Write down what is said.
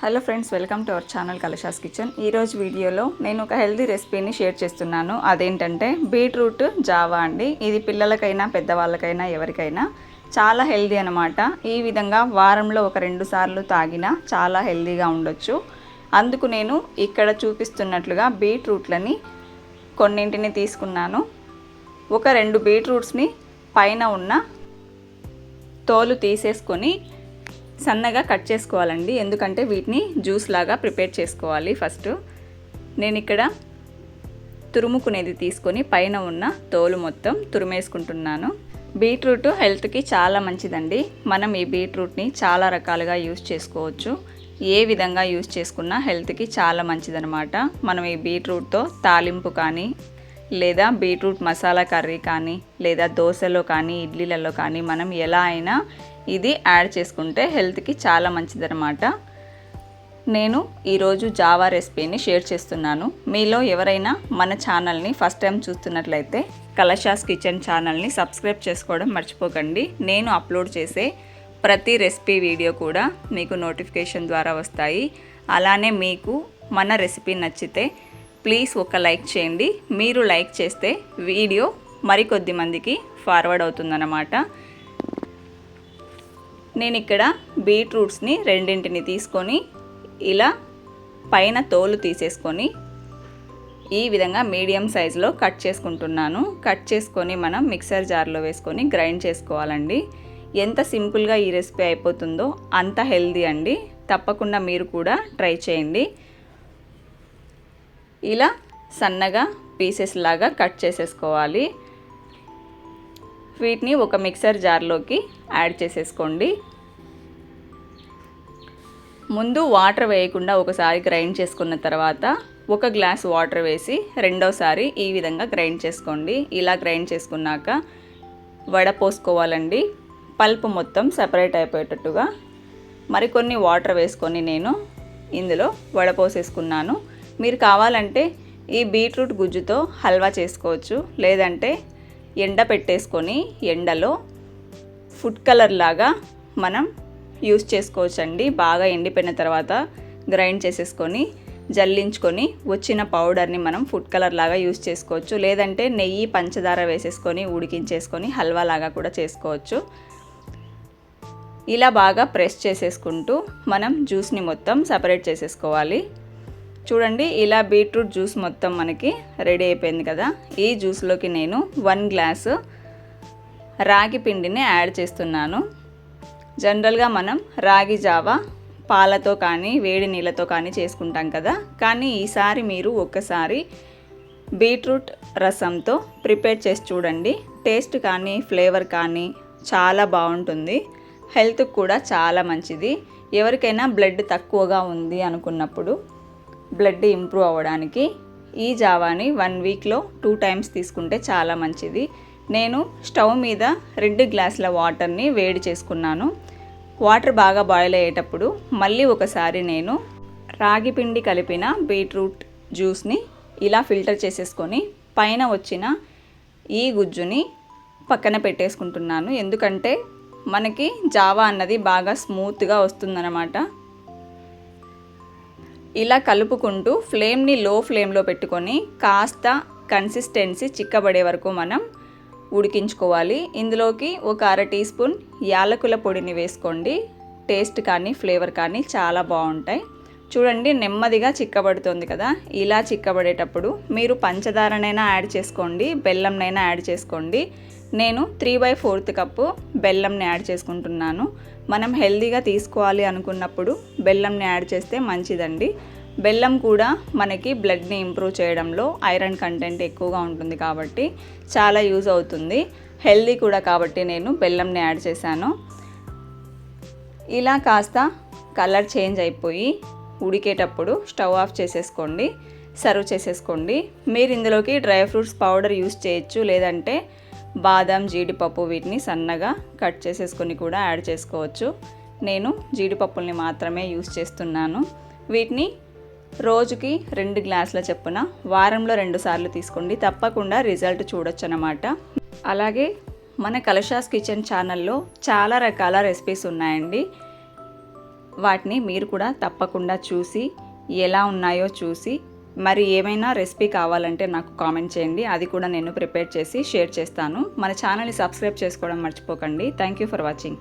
Hello friends welcome to our channel Kalasha's kitchen. ఈరోజు వీడియోలో నేను ఒక హెల్దీ రెసిపీని షేర్ చేస్తున్నాను. అదేంటంటే బీట్రూట్ జావా అండి. ఇది పిల్లలకైనా పెద్దవాళ్ళకైనా ఎవరికైనా చాలా హెల్దీ అనమాట ఈ విధంగా వారంలో ఒక రెండు సార్లు తాగినా చాలా హెల్దీగా ఉండొచ్చు. అందుకు నేను ఇక్కడ చూపిస్తున్నట్లుగా బీట్రూట్లని కొన్నింటిని తీసుకున్నాను. ఒక రెండు బీట్రూట్స్ని పైన ఉన్న తోలు తీసేసుకొని సన్నగా కట్ చేసుకోవాలండి. ఎందుకంటే వీటిని జ్యూస్ లాగా ప్రిపేర్ చేసుకోవాలి ఫస్ట్. నేను ఇక్కడ తురుముకునేది తీసుకొని పైన ఉన్న తోలు మొత్తం తురిమేసుకుంటున్నాను. బీట్రూట్ హెల్త్కి చాలా మంచిదండి. మనం ఈ బీట్రూట్ని చాలా రకాలుగా యూస్ చేసుకోవచ్చు. ఏ విధంగా యూస్ చేసుకున్నా హెల్త్కి చాలా మంచిదనమాట మనం ఈ బీట్రూట్తో తాలింపు కానీ లేదా బీట్రూట్ మసాలా కర్రీ కానీ లేదా దోశలో కానీ ఇడ్లీలలో కానీ మనం ఎలా అయినా ఇది యాడ్ చేసుకుంటే హెల్త్కి చాలా మంచిదన్నమాట. నేను ఈరోజు జావా రెసిపీని షేర్ చేస్తున్నాను. మీలో ఎవరైనా మన ఛానల్ని ఫస్ట్ టైం చూస్తున్నట్లయితే కలశాస్ కిచెన్ ఛానల్ని సబ్స్క్రైబ్ చేసుకోవడం మర్చిపోకండి. నేను అప్లోడ్ చేసే ప్రతి రెసిపీ వీడియో కూడా మీకు నోటిఫికేషన్ ద్వారా వస్తాయి. అలానే మీకు మన రెసిపీ నచ్చితే ప్లీజ్ ఒక లైక్ చేయండి. మీరు లైక్ చేస్తే వీడియో మరికొద్ది మందికి ఫార్వర్డ్ అవుతుందన్నమాట. నేను ఇక్కడ బీట్రూట్స్ని రెండింటిని తీసుకొని ఇలా పైన తోలు తీసేసుకొని ఈ విధంగా మీడియం సైజులో కట్ చేసుకుంటున్నాను. కట్ చేసుకొని మనం మిక్సర్ జార్లో వేసుకొని గ్రైండ్ చేసుకోవాలండి. ఎంత సింపుల్గా ఈ రెసిపీ అయిపోతుందో అంత హెల్దీ అండి. తప్పకుండా మీరు కూడా ట్రై చేయండి. ఇలా సన్నగా పీసెస్ లాగా కట్ చేసేసుకోవాలి. వీటిని ఒక మిక్సర్ జార్లోకి యాడ్ చేసేసుకోండి. ముందు వాటర్ వేయకుండా ఒకసారి గ్రైండ్ చేసుకున్న తర్వాత ఒక గ్లాస్ వాటర్ వేసి రెండోసారి ఈ విధంగా గ్రైండ్ చేసుకోండి. ఇలా గ్రైండ్ చేసుకున్నాక వడ పోసుకోవాలండి. పల్ప్ మొత్తం సపరేట్ అయిపోయేటట్టుగా మరికొన్ని వాటర్ వేసుకొని నేను ఇందులో వడ పోసేసుకున్నాను. మీరు కావాలంటే ఈ బీట్రూట్ గుజ్జుతో హల్వా చేసుకోవచ్చు. లేదంటే ఎండ పెట్టేసుకొని ఎండలో ఫుడ్ కలర్ లాగా మనం యూస్ చేసుకోవచ్చండి. బాగా ఎండిపోయిన తర్వాత గ్రైండ్ చేసేసుకొని జల్లించుకొని వచ్చిన పౌడర్ని మనం ఫుడ్ కలర్ లాగా యూస్ చేసుకోవచ్చు. లేదంటే నెయ్యి పంచదార వేసేసుకొని ఉడికించేసుకొని హల్వా లాగా కూడా చేసుకోవచ్చు. ఇలా బాగా ప్రెస్ చేసేసుకుంటూ మనం జ్యూస్ని మొత్తం సపరేట్ చేసేసుకోవాలి. చూడండి ఇలా బీట్రూట్ జ్యూస్ మొత్తం మనకి రెడీ అయిపోయింది కదా. ఈ జ్యూస్లోకి నేను వన్ గ్లాసు రాగి పిండిని యాడ్ చేస్తున్నాను. జనరల్గా మనం రాగి జావా పాలతో కానీ వేడి నీళ్ళతో కానీ చేసుకుంటాం కదా. కానీ ఈసారి మీరు ఒక్కసారి బీట్రూట్ రసంతో ప్రిపేర్ చేసి చూడండి. టేస్ట్ కానీ ఫ్లేవర్ కానీ చాలా బాగుంటుంది. హెల్త్కి కూడా చాలా మంచిది. ఎవరికైనా బ్లడ్ తక్కువగా ఉంది అనుకున్నప్పుడు బ్లడ్ ఇంప్రూవ్ అవ్వడానికి ఈ జావాని వన్ వీక్లో టూ టైమ్స్ తీసుకుంటే చాలా మంచిది. నేను స్టవ్ మీద రెండు గ్లాసుల వాటర్ని వేడి చేసుకున్నాను. వాటర్ బాగా బాయిల్ అయ్యేటప్పుడు మళ్ళీ ఒకసారి నేను రాగి పిండి కలిపిన బీట్రూట్ జ్యూస్ని ఇలా ఫిల్టర్ చేసేసుకొని పైన వచ్చిన ఈ గుజ్జుని పక్కన పెట్టేసుకుంటున్నాను. ఎందుకంటే మనకి జావా అన్నది బాగా స్మూత్గా వస్తుందన్నమాట. ఇలా కలుపుకుంటూ ఫ్లేమ్ని లో ఫ్లేమ్లో పెట్టుకొని కాస్త కన్సిస్టెన్సీ చిక్కబడే వరకు మనం ఉడికించుకోవాలి. ఇందులోకి ఒక అర టీ స్పూన్ యాలకుల పొడిని వేసుకోండి. టేస్ట్ కానీ ఫ్లేవర్ కానీ చాలా బాగుంటాయి. చూడండి నెమ్మదిగా చిక్కబడుతుంది కదా. ఇలా చిక్కబడేటప్పుడు మీరు పంచదారనైనా యాడ్ చేసుకోండి బెల్లంనైనా యాడ్ చేసుకోండి. నేను త్రీ బై ఫోర్త్ కప్పు బెల్లంని యాడ్ చేసుకుంటున్నాను. మనం హెల్దీగా తీసుకోవాలి అనుకున్నప్పుడు బెల్లంని యాడ్ చేస్తే మంచిదండి. బెల్లం కూడా మనకి బ్లడ్ని ఇంప్రూవ్ చేయడంలో ఐరన్ కంటెంట్ ఎక్కువగా ఉంటుంది కాబట్టి చాలా యూజ్ అవుతుంది. హెల్దీ కూడా కాబట్టి నేను బెల్లంని యాడ్ చేశాను. ఇలా కాస్త కలర్ చేంజ్ అయిపోయి ఉడికేటప్పుడు స్టవ్ ఆఫ్ చేసేసుకోండి. సర్వ్ చేసేసుకోండి. మీరు ఇందులోకి డ్రై ఫ్రూట్స్ పౌడర్ యూస్ చేయొచ్చు లేదంటే బాదం జీడిపప్పు వీటిని సన్నగా కట్ చేసేసుకొని కూడా యాడ్ చేసుకోవచ్చు. నేను జీడిపప్పుల్ని మాత్రమే యూస్ చేస్తున్నాను. వీటిని రోజుకి రెండు గ్లాసుల చెప్పున వారంలో రెండు సార్లు తీసుకోండి. తప్పకుండా రిజల్ట్ చూడొచ్చు అన్నమాట అలాగే మన కలశాస్ కిచెన్ ఛానల్లో చాలా రకాల రెసిపీస్ ఉన్నాయండి. వాటిని మీరు కూడా తప్పకుండా చూసి ఎలా ఉన్నాయో చూసి మరి ఏమైనా రెసిపీ కావాలంటే నాకు కామెంట్ చేయండి. అది కూడా నేను ప్రిపేర్ చేసి షేర్ చేస్తాను. మన ఛానల్ని సబ్స్క్రైబ్ చేసుకోవడం మర్చిపోకండి. Thank you for watching